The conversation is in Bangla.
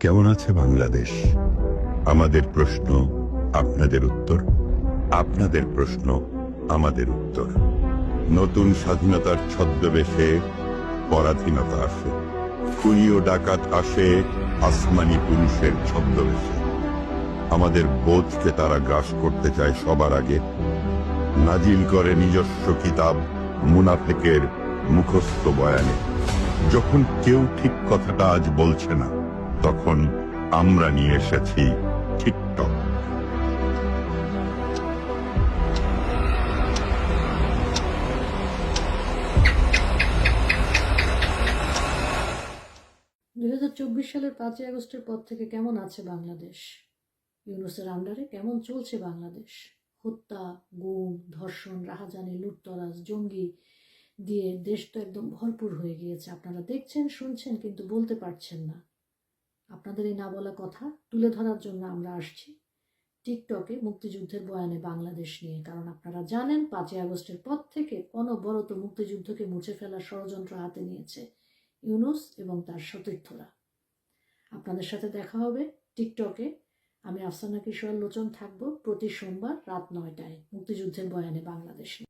কেমন আছে বাংলাদেশ? আমাদের প্রশ্ন, আপনাদের উত্তর। আপনাদের প্রশ্ন, আমাদের উত্তর। নতুন স্বাধীনতার ছদ্মবেশে পরাধীনতা আসে। খুনি ও ডাকাত আসে আসমানি পুরুষের ছদ্মবেশে। আমাদের বোধকে তারা গ্রাস করতে চায় সবার আগে। নাজিল করে নিজস্ব কিতাব মুনাফেকের মুখস্থ বয়ানে। যখন কেউ ঠিক কথাটা আজ বলছে না তখন আমরা নিয়ে এসেছি টিকটক। দুই সালের পাঁচই আগস্টের পর থেকে কেমন আছে বাংলাদেশ? ইউনুসের আন্ডারে কেমন চলছে বাংলাদেশ? হত্যা, গুম, ধর্ষণ, রাহাজানি, লুটতরাজ, জঙ্গি দিয়ে দেশ তো একদম ভরপুর হয়ে গিয়েছে। আপনারা দেখছেন, শুনছেন, কিন্তু বলতে পারছেন না। আপনাদের এই না বলা কথা তুলে ধরার জন্য আমরা আসছি। টিকটকে মুক্তিযুদ্ধের বয়ানে বাংলাদেশ নিয়ে, কারণ আপনারা জানেন পাঁচই আগস্টের পর থেকে অনবরত মুক্তিযুদ্ধকে মুছে ফেলার ষড়যন্ত্র হাতে নিয়েছে ইউনুস এবং তার সতীর্থরা। আপনাদের সাথে দেখা হবে টিকটকে। আমি আফসানা কিশোর লোচন থাকব প্রতি সোমবার রাত নয়টায় মুক্তিযুদ্ধের বয়ানে বাংলাদেশে